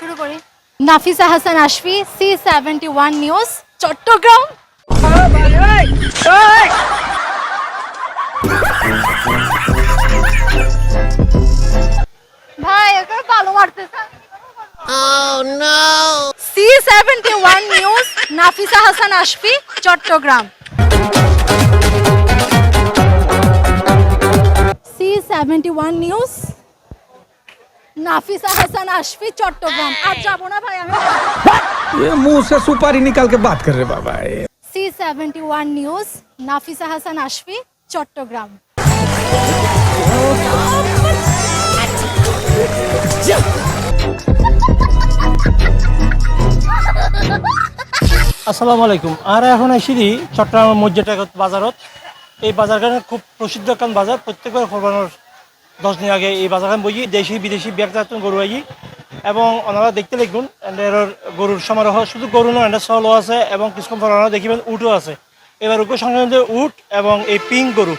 শুরু করি। Nafisa Hasan Ashfi C seventy one news Chattogram. ভাই ওকে ভালো মারতেছে। C seventy one news Nafisa Hasan Ashfi Chattogram. C seventy one news Nafisa Hasan Ashfi Chittagong আর যাবো না ভাই আমি ये मुंह से सुपारी निकाल के बात कर रहे बाबा ये C seventy one news Nafisa Hasan আশফি চট্টগ্রাম আসসালামু আলাইকুম আর এখন আইসিরি চট্টগ্রাম মসজিদ বাজারত এই বাজারখানে খুব প্রসিদ্ধ একখান বাজার প্রত্যেকবার কোরবানোর দশ দিন আগে এই বাজারখান বই দেশি বিদেশি ব্যাগ যাতন গরু আই এবং ওনারা দেখতে লিখুন এর গরুর সমারোহ শুধু গরু নয় এন্ডের সলও আছে এবং পর ওনারা দেখিবেন উটও আছে। এবার উটের সংক্রান্ত উট এবং এই পিঙ্ক গরু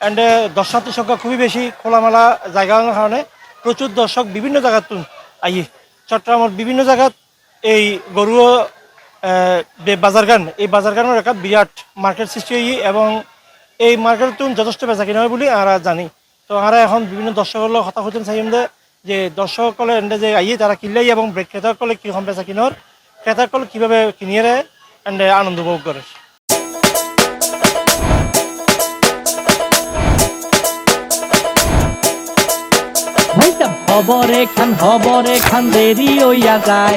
অ্যান্ড দর্শনার্থীর সংখ্যা খুবই বেশি খোলামেলা জায়গার কারণে প্রচুর দর্শক বিভিন্ন জায়গার তুন আই চট্টগ্রামের বিভিন্ন জায়গাত এই গরুও আহ, যে বাজার গান এই বাজার গানের একটা বিরাট মার্কেট সৃষ্টি হই এবং এই মার্কেট তুন যথেষ্ট বেচা কিনা হয় বলে আমরা জানি। তো আমরা এখন বিভিন্ন দর্শকের কথা হচ্ছেন চাইম দে, যে দর্শকসকলে এন্ডে যে আইয়ে তারা কিনলেই এবং ক্রেতাসকলে কীরকম বেচা কিনর ক্রেতাসকল কীভাবে কিনিয়ে এন্ডে আনন্দ উপভোগ করে হবরে খান হবরে খান দেরি হইয়া যায়।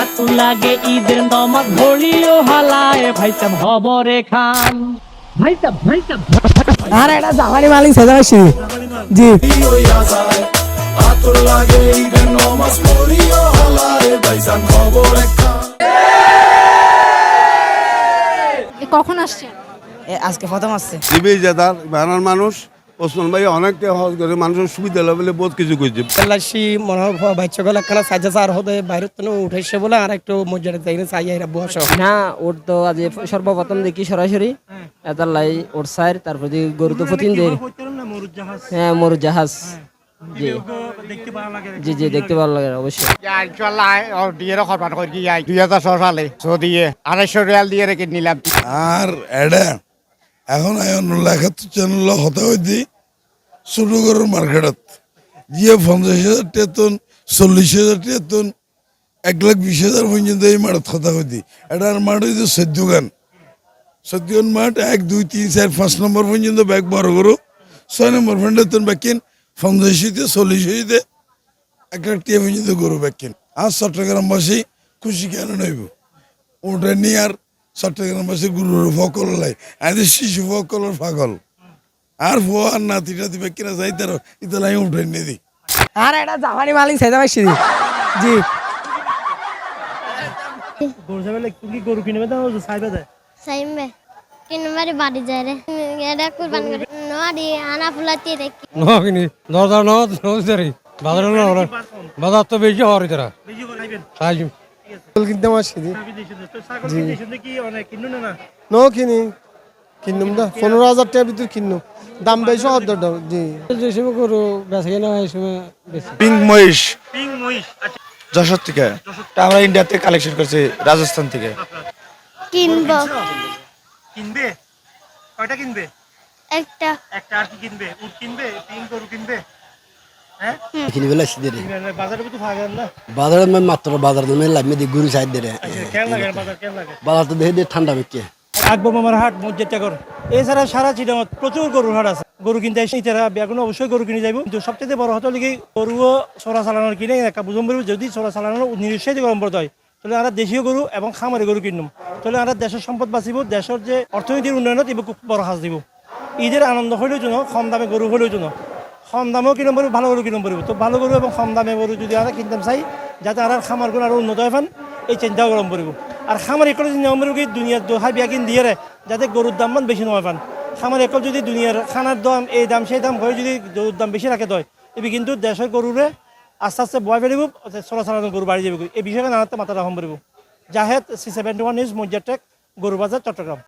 আতু লাগে ঈদের নমাজ ঘড়িও হালায়। ভাইসাব হবরে খান। আর এটা জামানি মালিক সেজাবাসী জি। কখন আসছে এ, আজকে প্রথম আসছে। দিবে জাদার বানার মানুষ ওসমান ভাই অনেকটা সহজ করে মানুষের সুবিধা বলে বহুত কিছু করছে এলাসি মনে হয় বাচ্চাগুলো একখানা সাজা সার হতে বাইরের তো উঠেছে বলে আর একটু মসজিদে যাই না চাই আইরা বস না ওর তো আজ সর্বপ্রথম দেখি সরাসরি। এটার লাই ওর সাইর তারপর দেখি গরু তো প্রতিদিন দেয়। হ্যাঁ মরু জাহাজ জি। দেখতে ভালো লাগে জি জি দেখতে ভালো লাগে অবশ্যই। দিয়ে খরপাট করে কি দুই হাজার ছয় সালে। দিয়ে আড়াইশো রিয়াল দিয়ে রেখে নিলাম। আর এডা এখন আয়ন একাত্তর চ্যানেল হতে হইতে ছোট গরুর মার্কেটত জিয়ে পঞ্চাশ হাজার টেতন চল্লিশ হাজার টেতন এক লাখ বিশ হাজার পর্যন্ত এই মাঠত হতা হইতে এটার মাঠ হইতে চোদ্দ গান মাঠ এক, দুই, তিন, চার, পাঁচ নম্বর পর্যন্ত ব্যাগ বড় গরু। ছয় নম্বর ফ্রেন্ডের ব্যাকিন পঞ্চাশ হইতে, চল্লিশ হইতে, এক লাখ টিয়া পর্যন্ত গরু ব্যাকিন আর চট্টগ্রামবাসী খুশি কেন নইব? ওটা নিয়ে আর চট্টগ্রামবাসী গুরুর ফকল লাই। আজ শিশু ফকলের পাগল। আর ফো আর নাতি টাতি কিনা যাই তার ইতলাই উঠে নিয়ে দিই আর এটা জামানি মালিক সেজাবাসী জি। গরু যাবে তুমি কি গরু কিনবে দাও সাইবে দেয় সাইমবে। কিনবারে বাড়ি যায় রে। এটা কুরবান করে। নড়ি আনা ফুলাতি রে। নকিনি দরদার ন নজদারি বাজার ন বাজার তো বেশি হওয়ার তারা বেশি করে আসছি ছাগল কিনতে কি অনেক? কিনুন না? নো কিনি। কিনুম দা পনেরো হাজার ভিতর কিনুম। দাম বেশি হদ্দর দাম জি। যে সময় গরু বেচা কিনা হয় এই সময় পিঙ্ক মহিষ। পিং মহিষ আচ্ছা। যশোর থেকে। আমরা ইন্ডিয়া থেকে কালেকশন করছি রাজস্থান থেকে। কিনবো। কিনবে? কয়টা কিনবে? একটা। একটা আর কি কিনবে? উট কিনবে? পিং গরু কিনবে হ্যাঁ কিনবে লাগছি দে বাজারে তো ভাগেন না বাজারে আমি মাত্র বাজার লাগবে গুরু সাইড দে বাজার কেন লাগে? বাজার তো দেখে ঠান্ডা বেঁকে আকবর মামার হাট মসজিদ টাকর এছাড়া সারা চিটামত প্রচুর গরুর হাট আছে। গরু কিনতে আসে ইতারা বেগুন অবশ্যই গরু কিনে যাইব। কিন্তু সবচেয়ে বড় হতো লিগে গরুও চোরা চালানোর কিনে একটা বুঝম যদি চোরা চালানোর নিরুৎসাহিত গরম পড়তে হয় তাহলে আমরা দেশীয় গরু এবং খামারি গরু কিনুম তাহলে আমরা দেশের সম্পদ বাঁচিব দেশের যে অর্থনীতির উন্নয়নত এবার খুব বড় হাজ দিব। ঈদের আনন্দ হইলেও জন্য কম দামে গরু হইলেও জন্য। কম দামেও কিনুম পারব, ভালো গরু কিনুম পারব? তো ভালো গরু এবং কম দামে গরু যদি আমরা কিনতাম চাই, যাতে আর খামার গুণ আরও উন্নত হয় এই চিন্তাও গরম পড়ব আর খামার একল যদি নিয়ম কি, দুনিয়ার দোহাই বিয়াকিন দিয়ে যাতে গরুর দাম মান বেশি নয় পান খামার একল যদি দুনিয়ার খানার দাম, এই দাম, সেই দাম হয়ে যদি গরুর দাম বেশি রাখে দয়, এবি কিন্তু দেশের গরুরে আস্তে আস্তে বয় ফেলিব চলাচল গরু বাড়ি যাবে এই বিষয়ে নানাতে মাথা রাখম পারিব Zahed, C seventy one news মজ্জাটেক গরু বাজার চট্টগ্রাম।